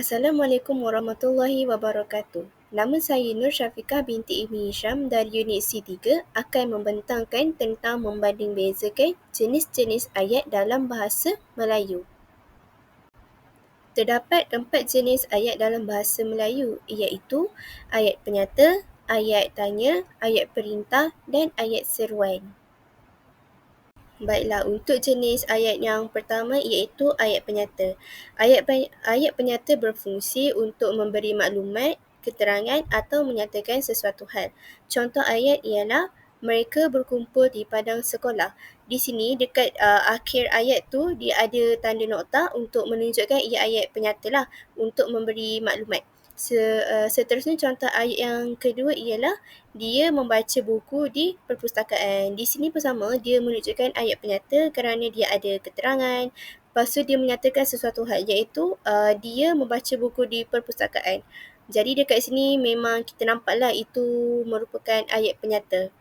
Assalamualaikum warahmatullahi wabarakatuh. Nama saya Nur Syafiqah binti Ibni Hisham dari unit C3 akan membentangkan tentang membanding bezakan jenis-jenis ayat dalam bahasa Melayu. Terdapat empat jenis ayat dalam bahasa Melayu iaitu ayat penyata, ayat tanya, ayat perintah dan ayat seruan. Baiklah, untuk jenis ayat yang pertama iaitu ayat penyata. Ayat, ayat penyata berfungsi untuk memberi maklumat, keterangan atau menyatakan sesuatu hal. Contoh ayat ialah mereka berkumpul di padang sekolah. Di sini dekat uh, akhir ayat tu dia ada tanda nokta untuk menunjukkan ia ayat penyata lah untuk memberi maklumat. Uh, seterusnya contoh ayat yang kedua ialah dia membaca buku di perpustakaan. Di sini pun sama, dia menunjukkan ayat penyata kerana dia ada keterangan. Lepas tu dia menyatakan sesuatu hal iaitu uh, dia membaca buku di perpustakaan. Jadi dekat sini memang kita nampaklah itu merupakan ayat penyata.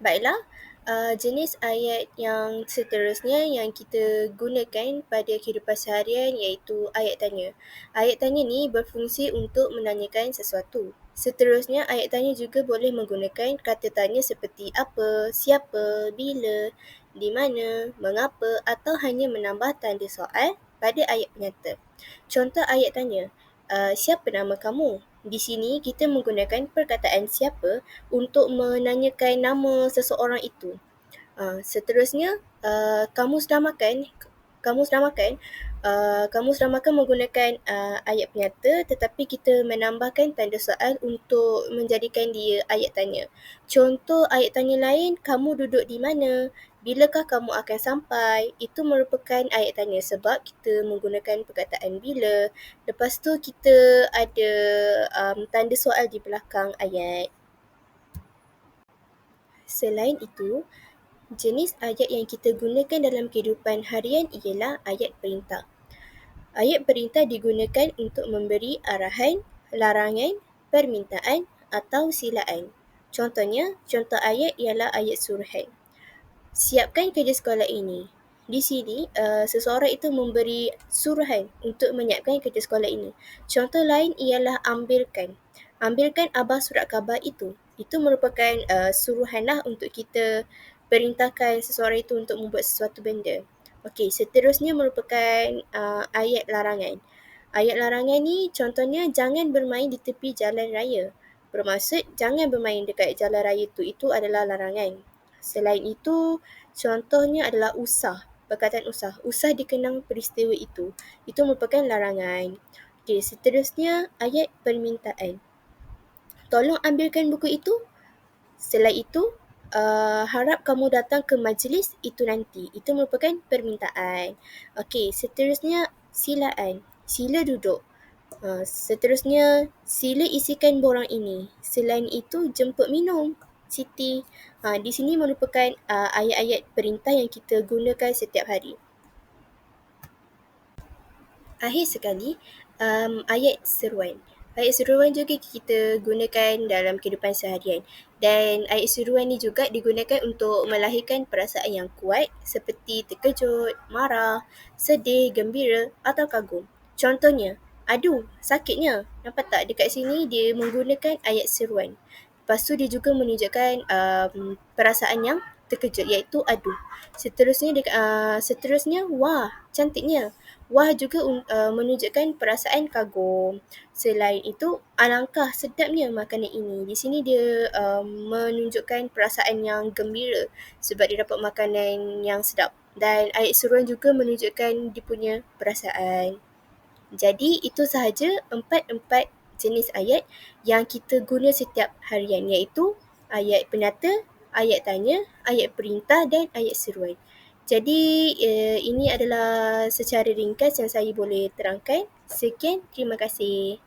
Baiklah, uh, jenis ayat yang seterusnya yang kita gunakan pada kehidupan seharian iaitu ayat tanya. Ayat tanya ni berfungsi untuk menanyakan sesuatu. Seterusnya, ayat tanya juga boleh menggunakan kata tanya seperti apa, siapa, bila, di mana, mengapa atau hanya menambah tanda soal pada ayat penyata. Contoh ayat tanya, uh, siapa nama kamu? Di sini kita menggunakan perkataan siapa untuk menanyakan nama seseorang itu. Uh, seterusnya, uh, kamu sudah makan? Kamu sudah makan? Uh, kamu sudah makan menggunakan uh, ayat penyata tetapi kita menambahkan tanda soal untuk menjadikan dia ayat tanya. Contoh ayat tanya lain, kamu duduk di mana? bilakah kamu akan sampai, itu merupakan ayat tanya sebab kita menggunakan perkataan bila. Lepas tu kita ada um, tanda soal di belakang ayat. Selain itu, jenis ayat yang kita gunakan dalam kehidupan harian ialah ayat perintah. Ayat perintah digunakan untuk memberi arahan, larangan, permintaan atau silaan. Contohnya, contoh ayat ialah ayat suruhan. Siapkan kerja sekolah ini. Di sini, uh, seseorang itu memberi suruhan untuk menyiapkan kerja sekolah ini. Contoh lain ialah ambilkan. Ambilkan abah surat khabar itu. Itu merupakan uh, suruhan lah untuk kita perintahkan seseorang itu untuk membuat sesuatu benda. Okey, seterusnya merupakan uh, ayat larangan. Ayat larangan ni contohnya jangan bermain di tepi jalan raya. Bermaksud jangan bermain dekat jalan raya itu. Itu adalah larangan. Selain itu, contohnya adalah usah. Perkataan usah. Usah dikenang peristiwa itu. Itu merupakan larangan. Okey, seterusnya ayat permintaan. Tolong ambilkan buku itu. Setelah itu, uh, harap kamu datang ke majlis itu nanti. Itu merupakan permintaan. Okey, seterusnya silaan. Sila duduk. Uh, seterusnya, sila isikan borang ini. Selain itu, jemput minum. Siti. Ha, di sini merupakan uh, ayat-ayat perintah yang kita gunakan setiap hari. Akhir sekali, um, ayat seruan. Ayat seruan juga kita gunakan dalam kehidupan seharian. Dan ayat seruan ni juga digunakan untuk melahirkan perasaan yang kuat seperti terkejut, marah, sedih, gembira atau kagum. Contohnya, aduh sakitnya. Nampak tak dekat sini dia menggunakan ayat seruan. Lepas tu dia juga menunjukkan um, perasaan yang terkejut iaitu aduh. Seterusnya uh, seterusnya wah cantiknya. Wah juga uh, menunjukkan perasaan kagum. Selain itu alangkah sedapnya makanan ini. Di sini dia um, menunjukkan perasaan yang gembira sebab dia dapat makanan yang sedap. Dan ayat seruan juga menunjukkan dia punya perasaan. Jadi itu sahaja empat-empat jenis ayat yang kita guna setiap harian iaitu ayat penyata, ayat tanya, ayat perintah dan ayat seruan. Jadi uh, ini adalah secara ringkas yang saya boleh terangkan. Sekian, terima kasih.